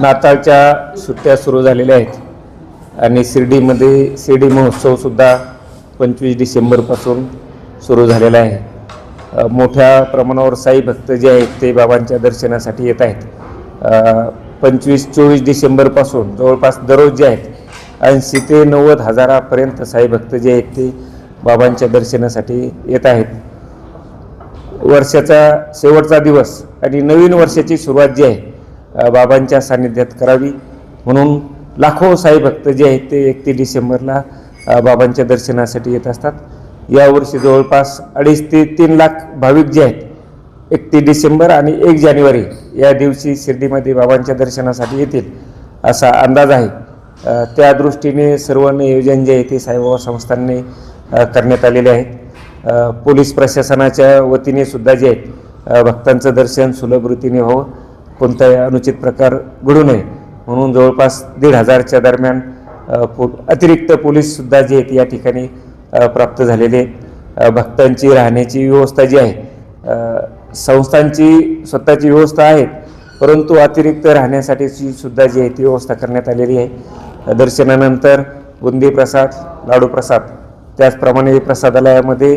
नाताळच्या सुट्ट्या सुरू झालेल्या आहेत. आणि शिर्डीमध्ये शिर्डी महोत्सवसुद्धा पंचवीस डिसेंबरपासून सुरू झालेला आहे. मोठ्या प्रमाणावर साई भक्त जे आहेत ते बाबांच्या दर्शनासाठी येत आहेत. पंचवीस चोवीस डिसेंबरपासून जवळपास दररोज जे आहेत ऐंशी ते नव्वद हजारापर्यंत साई भक्त जे आहेत ते बाबांच्या दर्शनासाठी येत आहेत. वर्षाचा शेवटचा दिवस आणि नवीन वर्षाची सुरुवात जी आहे बाबांच्या सान्निध्यात करावी. म्हणून लाखो साई भक्त जे आहेत ते एकतीस डिसेंबरला बाबांच्या दर्शनासाठी येत असतात. यावर्षी जवळपास अडीच ते तीन लाख भाविक जे आहेत एकतीस डिसेंबर आणि एक जानेवारी या दिवशी शिर्डीमध्ये बाबांच्या दर्शनासाठी येतील असा अंदाज आहे. त्या दृष्टीने सर्व नियोजन जे आहे ते साईबाबा संस्थांनी करण्यात आलेले आहेत. पोलीस प्रशासनाच्या वतीने सुद्धा जे आहेत भक्तांचं दर्शन सुलभ रीतीने व्हावं. कोणताही अनुचित प्रकार घडू नये. म्हणून जवळपास दीड हजारच्या दरम्यान पो अतिरिक्त पोलीससुद्धा जे आहेत या ठिकाणी प्राप्त झालेले आहेत. भक्तांची राहण्याची व्यवस्था जी आहे संस्थांची स्वतःची व्यवस्था आहे परंतु अतिरिक्त राहण्यासाठीची सुद्धा जी आहे ती व्यवस्था करण्यात आलेली आहे. दर्शनानंतर बुंदी प्रसाद लाडू प्रसाद त्याचप्रमाणे प्रसादालयामध्ये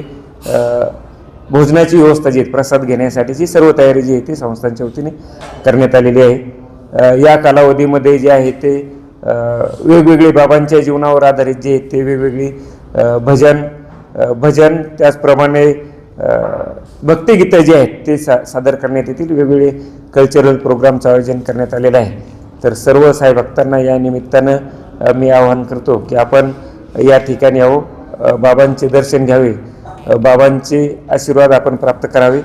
भोजनाची व्यवस्था जी आहे प्रसाद घेण्यासाठीची सर्व तयारी जी आहे ती संस्थांच्या वतीने करण्यात आलेली आहे. या कालावधीमध्ये जे आहे ते वेगवेगळे बाबांच्या जीवनावर आधारित जे आहेत ते वेगवेगळी भजन भजन त्याचप्रमाणे भक्तिगीतं जी आहेत ते सा सादर करण्यात येतील. वेगवेगळे कल्चरल प्रोग्रामचं आयोजन करण्यात आलेलं आहे. तर सर्व साई भक्तांना या निमित्तानं मी आवाहन करतो की आपण या ठिकाणी आहो बाबांचे दर्शन घ्यावे. बाबांचे आशीर्वाद आपण प्राप्त करावे.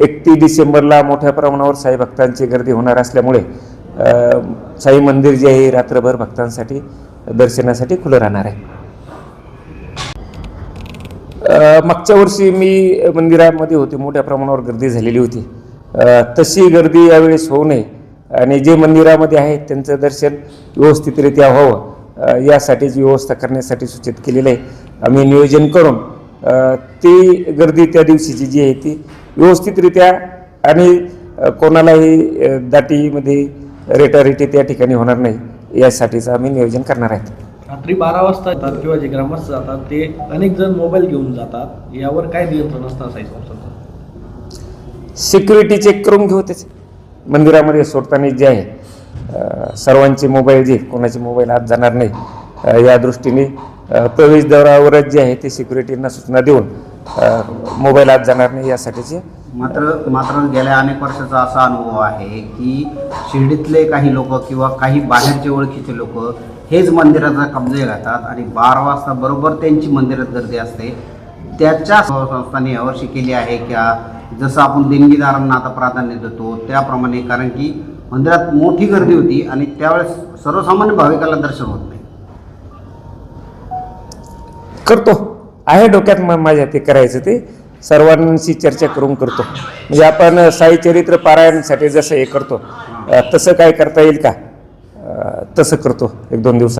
एकतीस डिसेंबरला मोठ्या प्रमाणावर साई भक्तांची गर्दी होणार असल्यामुळे साई मंदिर जे आहे रात्रभर भक्तांसाठी दर्शनासाठी खुलं राहणार आहे. मागच्या वर्षी मी मंदिरामध्ये होते मोठ्या प्रमाणावर गर्दी झालेली होती. तशी गर्दी यावेळेस होऊ नये आणि जे मंदिरामध्ये आहेत त्यांचं दर्शन व्यवस्थितरित्या व्हावं यासाठीची व्यवस्था करण्यासाठी सूचित केलेलं आहे. आम्ही नियोजन करून ती गर्दी त्या दिवशीची जी आहे ती व्यवस्थितरित्या आणि कोणालाही दाटीमध्ये रेटारेटी त्या ठिकाणी होणार नाही यासाठीचं आम्ही नियोजन करणार आहेत रात्री बारा वाजता येतात किंवा जे ग्रामस्थ जातात ते अनेक जण मोबाईल घेऊन जातात. यावर काय नियंत्रण असतं संस्थांचं सिक्युरिटी चेक करून घेऊ त्याचे. मंदिरामध्ये सोडताना जे आहे सर्वांचे मोबाईल जे कोणाचे मोबाईल आत जाणार नाही या दृष्टीने प्रवेशद्वारावरच जे आहे ते सिक्युरिटींना सूचना देऊन मोबाईल आत जाणार नाही यासाठीचे. मात्र मात्र गेल्या अनेक वर्षाचा असा अनुभव आहे की शिर्डीतले काही लोक किंवा काही बाहेरचे ओळखीचे लोक हेच मंदिराचा कब्जे घातात आणि बारा वाजता बरोबर त्यांची मंदिरात गर्दी असते. त्याच्या संस्थांनी यावर्षी केली आहे का जसं आपण देणगीदारांना आता प्राधान्य देतो त्याप्रमाणे कारण की मंदिरात मोठी गर्दी होती आणि त्यावेळेस सर्वसामान्य भाविकाला दर्शन होत नाही. करतो. आहे डोक्यात माझ्या ते करायचं ते. सर्वांशी चर्चा करून करतो. म्हणजे आपण साई चरित्र पारायणासाठी जसं हे करतो. तसं काय करता येईल का? तसं करतो. एक दोन दिवसात